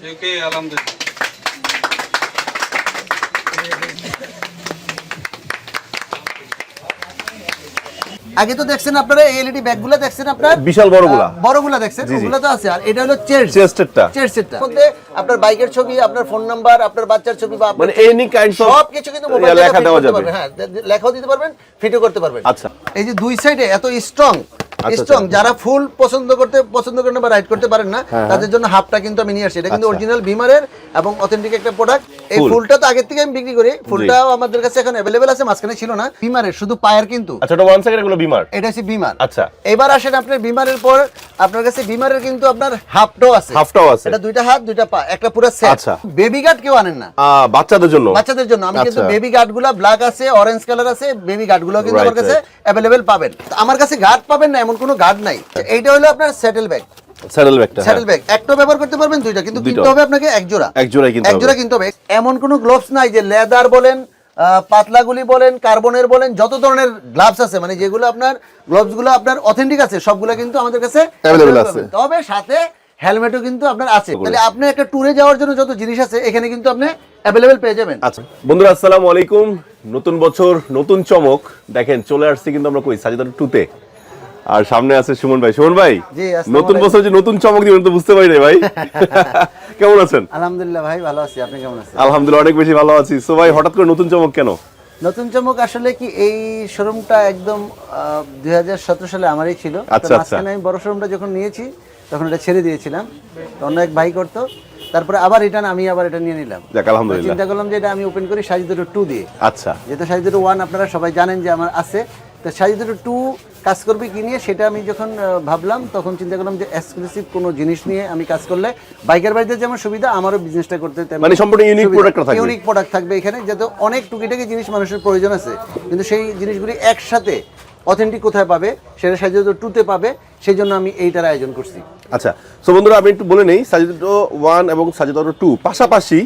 আলহামদুলিল্লাহ। আগে তো দেখছেন আপনারা এলইডি ব্যাগগুলো দেখছেন আপনার? বিশাল বড়গুলা। বড়গুলা দেখছেন। ওগুলো তো আছে। আর এটা হলো চেয়ার চেস্টেরটা চেয়ার সেটটা মধ্যে আপনার বাইকের ছবি আপনার ফোন নাম্বার আপনার বাচ্চার ছবি বা মানে এনি কাইন্ডস অফ সব কিছু কিন্তু মোবাইল লেখা দেওয়া যাবে। হ্যাঁ লেখাও দিতে পারবেন ফিটও করতে পারবেন। আচ্ছা। এই যে দুই সাইডে এত স্ট্রং স্ট্রং আচ্ছা। যারা ফুল পছন্দ করতে পছন্দ করেন বা রাইড করতে পারেন না হ্যাঁ, তাদের জন্য হাফটা কিন্তু আমি নিয়ে আসছি। এটা কিন্তু আচ্ছা। অরিজিনাল বিমারের এবং অথেন্টিক একটা প্রোডাক্ট এই ফুলটা তো আগের থেকে আমি বিক্রি করি। ফুলটাও আমাদের কাছে এখন অ্যাভেলেবেল আছে মাঝখানে ছিল না। বিমারের শুধু পায়ের কিন্তু। আচ্ছা এটা ওয়ান সেকেন্ড এগুলো বিমার এটা হচ্ছে বিমার আচ্ছা। এবার আসেন আপনার বিমারের পর আপনার কাছে বিমারের কিন্তু আপনার হাফটাও আছে। হাফটাও আছে। এটা দুইটা হাত দুইটা পা একটা পুরো সেট আচ্ছা। বেবি গার্ড কেউ আনেন না। বাচ্চাদের জন্য। বাচ্চাদের জন্য। আমি কিন্তু আচ্ছা। বেবি গার্ডগুলা ব্ল্যাক আছে অরেঞ্জ কালার আছে বেবি গার্ডগুলো কিন্তু আমার কাছে অ্যাভেলেবেল পাবেন। আমার কাছে গার্ড পাবেন না এমন কোনো গার্ড নাই। এইটা হলো আপনার সেটেল ব্যাগ স্যাডেল ব্যাগটা সেটেল ব্যাগ একটা ব্যবহার করতে পারবেন দুইটা কিন্তু কিনতে হবে আপনাকে এক জোড়া। এক জোড়াই কিনতে এক জোড়া কিনতে হবে। এমন কোনো গ্লোভস নাই যে লেদার বলেন পাতলাগুলি বলেন কার্বনের বলেন যত ধরনের গ্লাভস আছে মানে যেগুলো আপনার গ্লোভসগুলো আপনার অথেন্টিক আছে সবগুলো কিন্তু আমাদের কাছে available আছে। তবে সাথে হেলমেটও কিন্তু আপনার আছে। তাহলে আপনি একটা ট্যুরে যাওয়ার জন্য যত জিনিস আছে এখানে কিন্তু আপনি অ্যাভেলেবেল পেয়ে যাবেন। আচ্ছা বন্ধুরা আসসালামু আলাইকুম। নতুন বছর নতুন চমক। দেখেন চলে আসছে কিন্তু আমরা কই? সাজিদার টুতে আর সামনে আছে সুমন ভাই। সুমন ভাই নতুন বছর যে নতুন চমক দিবেন তো বুঝতে পারি ভাই। কেমন আছেন? আলহামদুলিল্লাহ ভাই ভালো আছি। আপনি কেমন আছেন? আলহামদুলিল্লাহ অনেক বেশি ভালো আছি। সো ভাই হঠাৎ করে নতুন চমক কেন? নতুন চমক আসলে কি এই শোরুমটা একদম দুই সালে আমারই ছিল। আচ্ছা, আচ্ছা। মাঝখানে আমি বড় শোরুমটা যখন নিয়েছি তখন এটা ছেড়ে দিয়েছিলাম। তো অন্য এক ভাই করতো। তারপরে আবার রিটার্ন আমি আবার এটা নিয়ে নিলাম। চিন্তা করলাম যে এটা আমি ওপেন করি সাজিদুটো টু দিয়ে। আচ্ছা। যেহেতু সাজিদুটো ওয়ান আপনারা সবাই জানেন যে আমার আছে। তো সাজিদুটো টু কাজ করবে কি নিয়ে সেটা আমি যখন ভাবলাম তখন চিন্তা করলাম যে এক্সক্লুসিভ কোনো জিনিস নিয়ে আমি কাজ করলে বাইকের বাড়িতে যেমন সুবিধা আমারও বিজনেসটা করতে মানে সম্পূর্ণ unique সুবিধা। product টা থাকবে। Unique প্রোডাক্ট থাকবে এখানে যাতে অনেক টুকিটাকি জিনিস মানুষের প্রয়োজন আছে কিন্তু সেই জিনিসগুলি একসাথে অথেন্টিক কোথায় পাবে সেটা সাজিদুটো টুতে পাবে সেই জন্য আমি এইটার আয়োজন করছি আচ্ছা সো বন্ধুরা আমি একটু বলে নেই সাজিদো ওয়ান এবং সাজিদো টু পাশাপাশি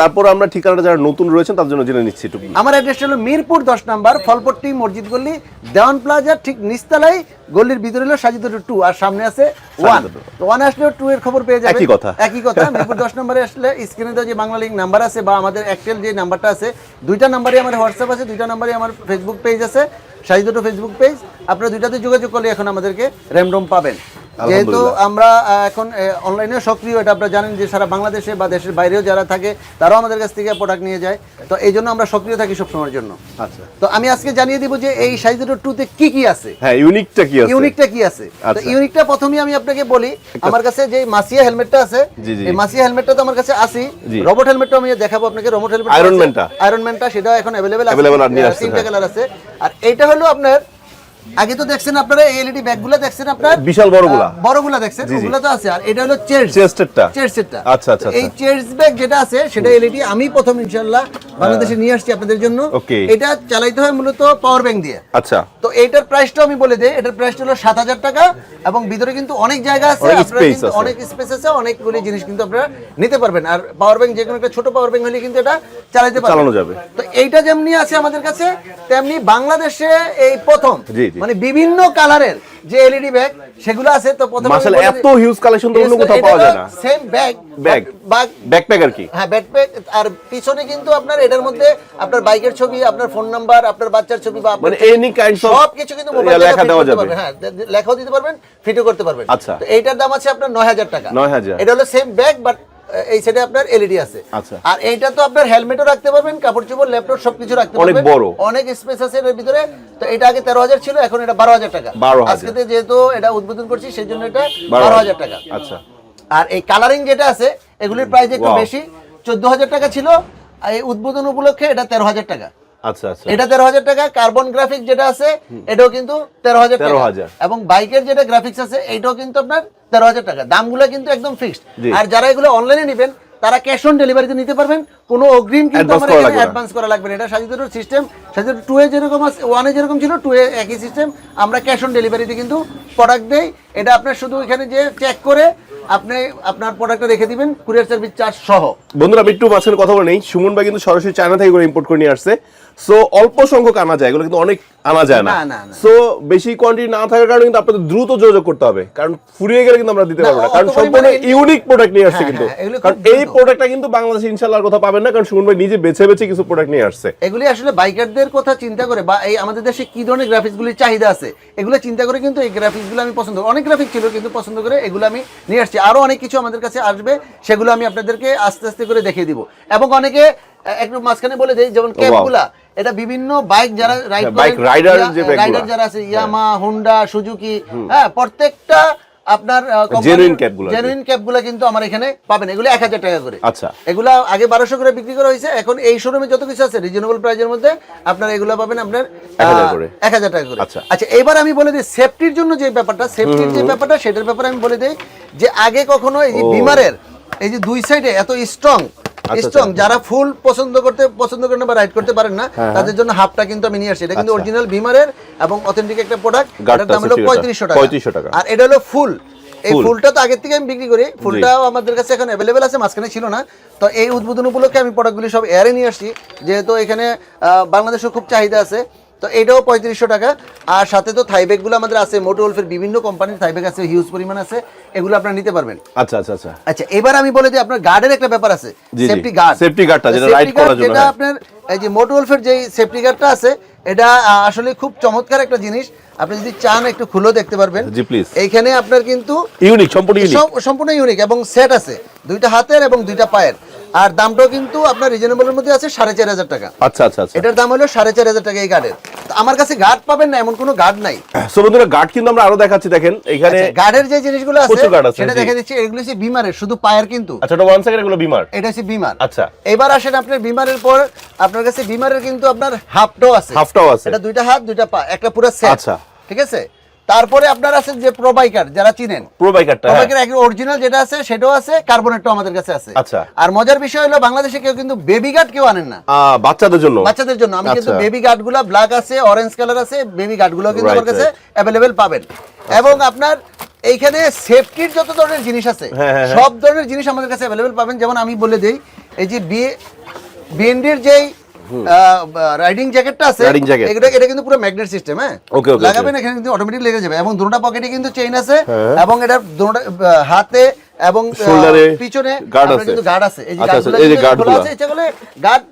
তারপর আমরা ঠিকানাটা যারা নতুন রয়েছেন তার জন্য জেনে নিচ্ছি একটু। আমার অ্যাড্রেসটা হলো মিরপুর দশ নাম্বার ফলপট্টি মসজিদ গল্লি দেওয়ান প্লাজা ঠিক নিস্তালাই গল্লির ভিতরে হলো সাজিদ টু আর সামনে আছে ওয়ান। তো ওয়ান আসলে টু এর খবর পেয়ে যাবেন। একই কথা। একই কথা মিরপুর দশ নম্বরে আসলে স্ক্রিনে দেওয়া যে বাংলা লিঙ্ক নাম্বার আছে বা আমাদের একটেল যে নাম্বারটা আছে দুইটা নাম্বারে আমার হোয়াটসঅ্যাপ আছে দুইটা নাম্বারে আমার ফেসবুক পেজ আছে সাজিদটো ফেসবুক পেজ আপনারা দুইটাতে যোগাযোগ করলে এখন আমাদেরকে র্যামডম পাবেন। যেহেতু আলহামদুলিল্লাহ। আমরা আহ, এখন অনলাইনে সক্রিয় এটা আপনারা জানেন যে সারা বাংলাদেশে বা দেশের বাইরেও যারা থাকে তারাও আমাদের কাছ থেকে প্রোডাক্ট নিয়ে যায় তো এই জন্য আমরা সক্রিয় থাকি সবসময়ের জন্য আচ্ছা তো আমি আজকে জানিয়ে দিব যে এই সাইজের টুতে কি কি আছে হ্যাঁ ইউনিকটা কি আছে ইউনিকটা কি আছে তো আচ্ছা। ইউনিকটা প্রথমেই আমি আপনাকে বলি আমার কাছে যে মাসিয়া হেলমেটটা আছে জি, জি। এই মাসিয়া হেলমেটটা তো আমার কাছে আছে জি। রোবট হেলমেটটা আমি দেখাবো আপনাকে রোবট হেলমেট Iron Man-টা? আয়রন ম্যানটা সেটাও এখন अवेलेबल আছে Available আর নিয়ে আহ, আসছেন, তিনটা হ্যাঁ। কালার আছে আর এইটা হলো আপনার আগে তো দেখছেন আপনারা এলইডি ব্যাগগুলো দেখছেন আপনার? বিশাল বড়গুলা। বড়গুলা দেখছেন। ওগুলো তো আছে। আর এটা হলো চেয়ার চেস্টেরটা চেয়ার সেটটা আচ্ছা, আচ্ছা, এই আচ্ছা। চেয়ার ব্যাগ যেটা আছে সেটা এলইডি আমি প্রথম ইনশাআল্লাহ বাংলাদেশে নিয়ে আসছি আপনাদের জন্য। এটা চালাইতে হয় মূলত পাওয়ার ব্যাংক দিয়ে। আচ্ছা। তো এইটার প্রাইসটা আমি বলে দেই এটার প্রাইসটা হলো সাত হাজার টাকা এবং ভিতরে কিন্তু অনেক জায়গা আছে অনেক আপনারা কিন্তু অনেক স্পেস আছে অনেকগুলি জিনিস কিন্তু আপনারা নিতে পারবেন। আর পাওয়ার ব্যাংক যে কোনো একটা ছোট পাওয়ার ব্যাংক হলে কিন্তু এটা চালাতে পারবেন। চালানো যাবে। তো এইটা যেমনি আছে আমাদের কাছে তেমনি বাংলাদেশে এই প্রথম। মানে বিভিন্ন কালারের যে এলইডি ব্যাগ সেগুলো আছে তো প্রথমে মাশাআল্লাহ, এত huge collection তো অন্য কোথাও পাওয়া যায় না। Same bag Bag। Bag backpack আর কি হ্যাঁ ব্যাকপ্যাক আর পিছনে কিন্তু আপনার এটার মধ্যে আপনার বাইকের ছবি আপনার ফোন নাম্বার আপনার বাচ্চার ছবি বা মানে এনি কাইন্ডস অফ সব কিছু কিন্তু মোবাইল লেখা দেওয়া যাবে হ্যাঁ লেখাও দিতে পারবেন ফিটও করতে পারবেন আচ্ছা। তো এইটার দাম আছে আপনার নয় হাজার টাকা 9,000 এটা হলো সেম ব্যাগ বাট এই সাইডে আপনার এলইডি আছে। আচ্ছা। আর এইটা তো আপনার হেলমেটও রাখতে পারবেন কাপড় চোপড় ল্যাপটপ সবকিছু রাখতে অনেক পারবেন। বড়। অনেক স্পেস আছে এর ভিতরে। তো এটা আগে তেরো হাজার ছিল এখন এটা বারো হাজার টাকা। আজকে যেহেতু এটা উদ্বোধন করছি সেই জন্য এটা 12,000 বারো হাজার। টাকা। আচ্ছা। আর এই কালারিং যেটা আছে এগুলির প্রাইস একটু বেশি। চোদ্দ হাজার টাকা ছিল। আর এই উদ্বোধন উপলক্ষে এটা তেরো হাজার টাকা। আচ্ছা আচ্ছা। এটা তেরো হাজার টাকা কার্বন গ্রাফিক যেটা আছে এটাও কিন্তু তেরো হাজার টাকা। 13,000 এবং বাইকের যেটা গ্রাফিক্স আছে এটাও কিন্তু আপনার তেরো হাজার টাকা। দামগুলো কিন্তু একদম ফিক্সড আর যারা এগুলো অনলাইনে নেবেন তারা ক্যাশ অন ডেলিভারিতে নিতে পারবেন। কোনো অগ্রিম কিন্তু Advance আমার এখানে অ্যাডভান্স করা লাগবে না। এটা Sajidur system Sajidur two A যেরকম আছে ওয়ানে যেরকম ছিল টু এ একই সিস্টেম আমরা ক্যাশ অন ডেলিভারিতে কিন্তু প্রোডাক্ট দেই। এটা আপনার শুধু এখানে যে চেক করে আপনি আপনার প্রোডাক্টটা রেখে দিবেন কুরিয়ার সার্ভিস চার্জ সহ। বন্ধুরা আমি একটু মাঝখানে কথা বলে নেই। সুমন ভাই কিন্তু সরাসরি চায়না থেকে করে ইম্পোর্ট করে নিয়ে আসছে। সো অল্প সংখ্যক আনা যায় এগুলো কিন্তু অনেক আনা যায় না। সো বেশি কোয়ান্টিটি না থাকার কারণে কিন্তু আপনাদের দ্রুত যোগাযোগ করতে হবে। কারণ ফুরিয়ে গেলে কিন্তু আমরা দিতে পারব না। কারণ সম্পূর্ণ ইউনিক প্রোডাক্ট নিয়ে আসছে হ্যাঁ, কিন্তু। হ্যাঁ, কারণ এই প্রোডাক্টটা কিন্তু বাংলাদেশে ইনশাল্লাহ আর কোথাও পাবেন না কারণ সুমন ভাই নিজে বেছে বেছে কিছু প্রোডাক্ট নিয়ে আসছে। এগুলি আসলে বাইকারদের কথা চিন্তা করে বা এই আমাদের দেশে কি ধরনের গ্রাফিক্সগুলির চাহিদা আছে এগুলো চিন্তা করে কিন্তু এই গ্রাফিক্সগুলো আমি পছন্দ অনেক গ্রাফিক্স ছিল কিন্তু পছন্দ করে এগুলো আমি নিয়ে আসছি। আরও অনেক কিছু আমাদের কাছে আসবে সেগুলো আমি আপনাদেরকে আস্তে আস্তে করে দেখিয়ে দিব। এবং অনেকে একটু মাঝখানে বলে দেই যেমন ক্যাবগুলা এটা বিভিন্ন বাইক যারা রাইড বাইক bike rider যে bike রাইডার যারা আছে ইয়ামা হোন্ডা সুজুকি হ্যাঁ প্রত্যেকটা আপনার Genuine cab গুলো জেনুইন ক্যাবগুলো কিন্তু আমার এখানে পাবেন। এগুলো এক হাজার টাকা করে। আচ্ছা। এগুলা আগে বারোশো করে বিক্রি করা হয়েছে। এখন এই শোরুমে যত কিছু আছে রিজনেবল প্রাইজের মধ্যে আপনার এগুলো পাবেন আপনার এক হাজার টাকা করে। আচ্ছা। আচ্ছা এবার আমি বলে দিই সেফটির জন্য যে ব্যাপারটা সেফটির যে ব্যাপারটা সেটার ব্যাপারে আমি বলে দিই যে আগে কখনো এই যে। বিমারের এই যে দুই সাইডে এত স্ট্রং স্ট্রং আচ্ছা। যারা ফুল পছন্দ করতে পছন্দ করেন না বা রাইড করতে পারেন না হ্যাঁ, তাদের জন্য হাফটা কিন্তু আমি নিয়ে আসি এটা কিন্তু আচ্ছা। অরিজিনাল ভিমারের এবং অথেন্টিক একটা প্রোডাক্ট এটার দাম হলো পঁয়ত্রিশশো টাকা। 3500 টাকা। আর এটা হলো ফুল এই ফুলটা তো আগের থেকে আমি বিক্রি করি। ফুলটাও আমাদের কাছে এখন অ্যাভেলেবেল আছে মাঝখানে ছিল না। তো এই উদ্বোধন উপলক্ষে আমি প্রোডাক্টগুলি সব এয়ারে নিয়ে আসছি। যেহেতু এখানে বাংলাদেশেও খুব চাহিদা আছে। তো এটাও পঁয়ত্রিশশো টাকা। আর সাথে তো থাই ব্যাগগুলো আমাদের আছে মোটো উলফের বিভিন্ন কোম্পানির থাই ব্যাগ আছে হিউজ পরিমাণ আছে এগুলো আপনারা নিতে পারবেন। আচ্ছা আচ্ছা আচ্ছা। আচ্ছা এবার আমি বলে দিই আপনার গার্ডের একটা ব্যাপার আছে। সেফটি গার্ড Safety guardটা যেটা ride করার জন্য, যেটা হ্যাঁ। আপনার এই যে মোটো উলফের যে সেফটি গার্ডটা আছে এটা আসলে খুব চমৎকার একটা জিনিস। আপনি যদি চান একটু খুলেও দেখতে পারবেন। জি, please। এইখানে আপনার কিন্তু ইউনিক সম্পূর্ণ ইউনিক সম্পূর্ণ ইউনিক এবং সেট আছে দুইটা হাতের এবং দুইটা পায়ের। আর দামটাও কিন্তু আপনার রিজনেবলের মধ্যে আছে সাড়ে চার হাজার টাকা। আচ্ছা আচ্ছা আচ্ছা। এটার দাম হলো সাড়ে চার হাজার টাকা এই গার্ডের আমার কাছে গার্ড পাবেন না এমন কোনো গার্ড নাই। সো বন্ধুরা গার্ড কিন্তু আমরা আরও দেখাচ্ছি দেখেন এখানে গার্ডের যে জিনিসগুলো আছে আছে, সেটা দেখে দিচ্ছি এগুলো হচ্ছে বিমারের শুধু পায়ের কিন্তু। আচ্ছা এটা ওয়ান সেকেন্ড এগুলো বিমার। এটা হচ্ছে বিমার। আচ্ছা। এবার আসেন আপনার বিমারের পর আপনার কাছে বিমারের কিন্তু আপনার হাফটাও আছে। হাফটাও আছে। এটা দুইটা হাত দুইটা পা একটা পুরো সেট আচ্ছা। ঠিক আছে? তারপরে আপনার আছে যে প্রোবাইকার যারা চিনেন প্রো বাইকারটা হ্যাঁ। প্রোবাইকার একদম অরিজিনাল যেটা আছে সেটাও আছে কার্বনেটটাও আমাদের কাছে আছে আচ্ছা। আর মজার বিষয় হলো বাংলাদেশে কেউ কিন্তু বেবি গার্ড কেউ আনেন না বাচ্চাদের জন্য বাচ্চাদের জন্য আমি কিন্তু আচ্ছা। বেবি গার্ডগুলা ব্ল্যাক আছে অরেঞ্জ কালার আছে বেবি গার্ডগুলো কিন্তু আমার কাছে আচ্ছা। অ্যাভেলেবেল পাবেন এবং আপনার এইখানে সেফটির যত ধরনের জিনিস আছে হ্যাঁ, হ্যাঁ। সব ধরনের জিনিস আমাদের কাছে অ্যাভেলেবেল পাবেন যেমন আমি বলে দেই এই যে বিয়ে বিএনডির যেই রাইডিং জ্যাকেটটা আছে রাইডিং জ্যাকেট এটা এটা কিন্তু পুরো ম্যাগনেট সিস্টেম হ্যাঁ ওকে ওকে লাগাবেন এখানে কিন্তু অটোমেটিক লেগে যাবে এবং দুটোটা পকেটে কিন্তু চেইন আছে হ্যাঁ। এবং এটা দুটোটা হাতে এবং পিছনে গার্ড আছে। কিন্তু গার্ড আছে এই যে গার্ড আছে গার্ডগুলো এই যে কিন্তু guard খোলা গুলা। আছে এটা বলে গার্ড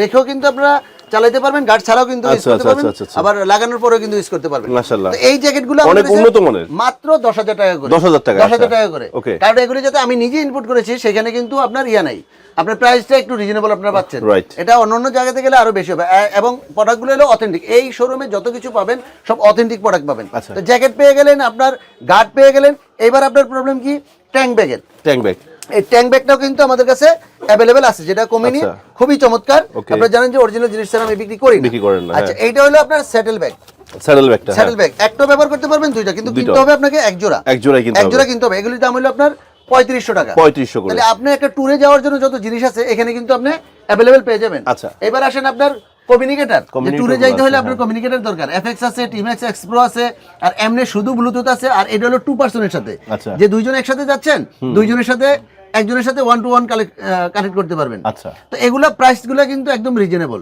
রেখেও কিন্তু আপনারা চালাতে পারবেন গার্ড ছাড়াও কিন্তু ইউজ আচ্ছা, করতে আচ্ছা, পারবেন আচ্ছা। আবার লাগানোর পরেও কিন্তু ইউজ করতে পারবেন। মাশাআল্লাহ। তো এই জ্যাকেটগুলো অনেক উন্নত মানের। মাত্র দশ হাজার টাকা করে। 10,000 টাকা, দশ হাজার আচ্ছা। টাকা করে. কারণ এগুলো যাতে আমি নিজে ইনপুট করেছি সেখানে কিন্তু আপনার ইয়া নাই। আপনার প্রাইসটা একটু রিজনেবল আপনারা পাচ্ছেন। এটা অন্য অন্য জায়গাতে গেলে আরও বেশি হবে। এবং প্রোডাক্টগুলো হলো অথেন্টিক এই শোরুমে যত কিছু পাবেন সব অথেন্টিক প্রোডাক্ট পাবেন। তো জ্যাকেট পেয়ে গেলেন আপনার গার্ড পেয়ে গেলেন। এবার আপনার প্রবলেম কি? ট্যাঙ্ক ব্যাগের ট্যাঙ্ক ব্যাগ এই ট্যাঙ্ক ব্যাগটাও কিন্তু আমাদের কাছে অ্যাভেলেবেল আছে যেটা কমিনি আচ্ছা। খুবই চমৎকার. আপনারা জানেন যে অরিজিনাল জিনিস আমি বিক্রি করি বিক্রি করেন না, আচ্ছা হ্যাঁ। এইটা হলো আপনার স্যাটেল ব্যাগ স্যাডেল ব্যাগটা স্যাটেল ব্যাগ একটা ব্যবহার করতে পারবেন দুইটা কিন্তু কিনতে হবে আপনাকে এক জোড়া এক জোড়াই কিনতে এক জোড়া হবে। কিনতে হবে এগুলির দাম হলো আপনার পঁয়ত্রিশশো টাকা 3500 করে। তাহলে আপনি একটা ট্যুরে যাওয়ার জন্য যত জিনিস আছে এখানে কিন্তু আপনি অ্যাভেলেবেল পেয়ে যাবেন আচ্ছা। এবার আসেন আপনার কমিউনিকেটর ট্যুরে যাইতে হলে আপনার হ্যাঁ। কমিউনিকেটর দরকার এফএক্স আছে টিমএক্স এক্সপ্রো আছে আর এমনি শুধু ব্লুটুথ আছে আর এটা হলো টু পার্সনের সাথে আচ্ছা। যে দুইজন একসাথে যাচ্ছেন দুইজনের সাথে একজনের সাথে ওয়ান টু ওয়ান কানেক্ট করতে পারবেন। আচ্ছা। তো এগুলো প্রাইসগুলো কিন্তু একদম রিজনেবল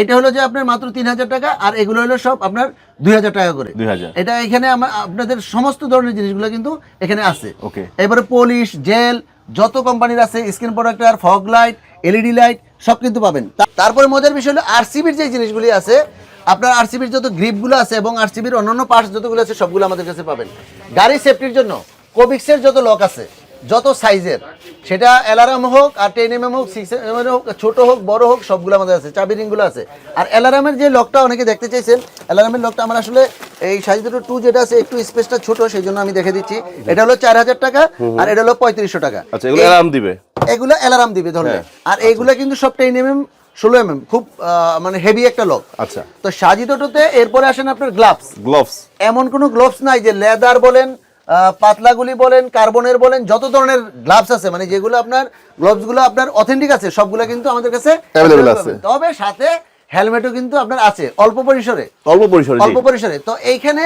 এটা হলো যে আপনার মাত্র তিন হাজার টাকা আর এগুলো হলো সব আপনার দুই হাজার টাকা করে। এটা এখানে আপনাদের সমস্ত ধরনের জিনিসগুলো কিন্তু এখানে আছে. এবারে পলিশ জেল যত কোম্পানির আছে screen protector fog light LED light সব কিন্তু পাবেন। তারপরে মজার বিষয় হলো আরসিবির যে জিনিসগুলি আছে আপনার আরসিবির যত গ্রিপগুলো আছে এবং আরসিবির অন্যান্য পার্টস যতগুলো আছে সবগুলো আমাদের কাছে পাবেন। গাড়ি সেফটির জন্য কোবিক্সের যত লক আছে যত সাইজের সেটা অ্যালারাম হোক আর টেন এম এম হোক সিক্স এম এম হোক ছোট হোক বড় হোক সবগুলো আমাদের আছে চাবি রিংগুলো আছে। আর অ্যালারামের যে লকটা অনেকে দেখতে চাইছেন অ্যালারামের লকটা আমার আসলে এই সাইজ দুটো টু যেটা আছে একটু স্পেসটা ছোট সেই জন্য আমি দেখে দিচ্ছি। এটা হলো চার হাজার টাকা আর এটা হলো পঁয়ত্রিশশো টাকা। আচ্ছা এগুলো অ্যালার্ম দিবে? এগুলো অ্যালারাম দিবে ধরলে হ্যাঁ, আর এইগুলো কিন্তু সব টেন এম এম ষোলো এম এম খুব মানে হেভি একটা লক আচ্ছা। তো সাজিদ অটোতে এরপরে আসেন আপনার গ্লাভস গ্লোভস এমন কোনো গ্লোভস নাই যে লেদার বলেন পাতলাগুলি বলেন কার্বনের বলেন যত ধরনের গ্লাভস আছে মানে যেগুলো আপনার গ্লোভসগুলো আপনার অথেন্টিক আছে সবগুলো কিন্তু আমাদের কাছে আছে। তবে সাথে হেলমেটও কিন্তু আপনার আছে অল্প পরিসরে। অল্প পরিসরে অল্প পরিসরে। তো এইখানে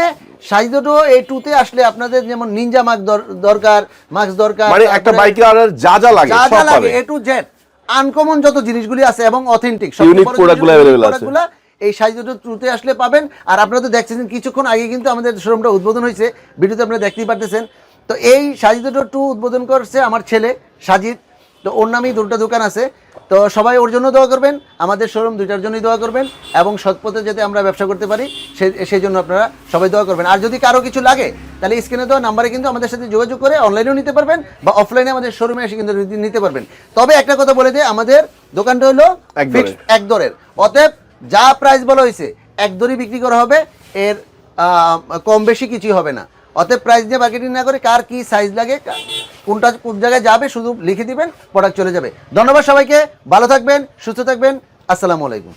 সাইজ দুটো এই টুতে আসলে আপনাদের যেমন নিনজা মাস্ক দরকার মাস্ক দরকার মানে একটা বাইকে আর যা যা লাগে যা সব যা লাগে পাবে। এ টু জেড আনকমন যত জিনিসগুলি আছে এবং অথেন্টিক Unique product গুলো available আছে। এই সাইজ দুটো ট্রুতে আসলে পাবেন। আর আপনারা তো দেখছেন কিছুক্ষণ আগে কিন্তু আমাদের শোরুমটা উদ্বোধন হয়েছে। ভিডিওতে আপনারা দেখতেই পারতেছেন। তো এই সাইজ দুটো টু উদ্বোধন করছে আমার ছেলে সাজিদ। তো ওর নামেই দুটো দোকান আছে। তো সবাই ওর জন্য দোয়া করবেন আমাদের শোরুম দুইটার জন্যই দোয়া করবেন এবং সৎপথে যাতে আমরা ব্যবসা করতে পারি সে- সেই জন্য আপনারা সবাই দোয়া করবেন। আর যদি কারও কিছু লাগে তাহলে স্ক্রিনে দেওয়া নাম্বারে কিন্তু আমাদের সাথে যোগাযোগ করে অনলাইনেও নিতে পারবেন বা অফলাইনে আমাদের শোরুমে এসে কিন্তু নিতে- পারবেন। তবে একটা কথা বলে দিই আমাদের দোকানটা হলো এক দরের। অতএব যা প্রাইস বলা হয়েছে, এক দড়ি বিক্রি করা হবে, এর কম বেশি কিছুই হবে না। অতএব প্রাইস নিয়ে মার্কেটিং না করে কার কি সাইজ লাগে কোনটা কোন জায়গায় যাবে শুধু লিখে দিবেন প্রোডাক্ট চলে যাবে। ধন্যবাদ সবাইকে, ভালো থাকবেন, সুস্থ থাকবেন, আসসালামু আলাইকুম।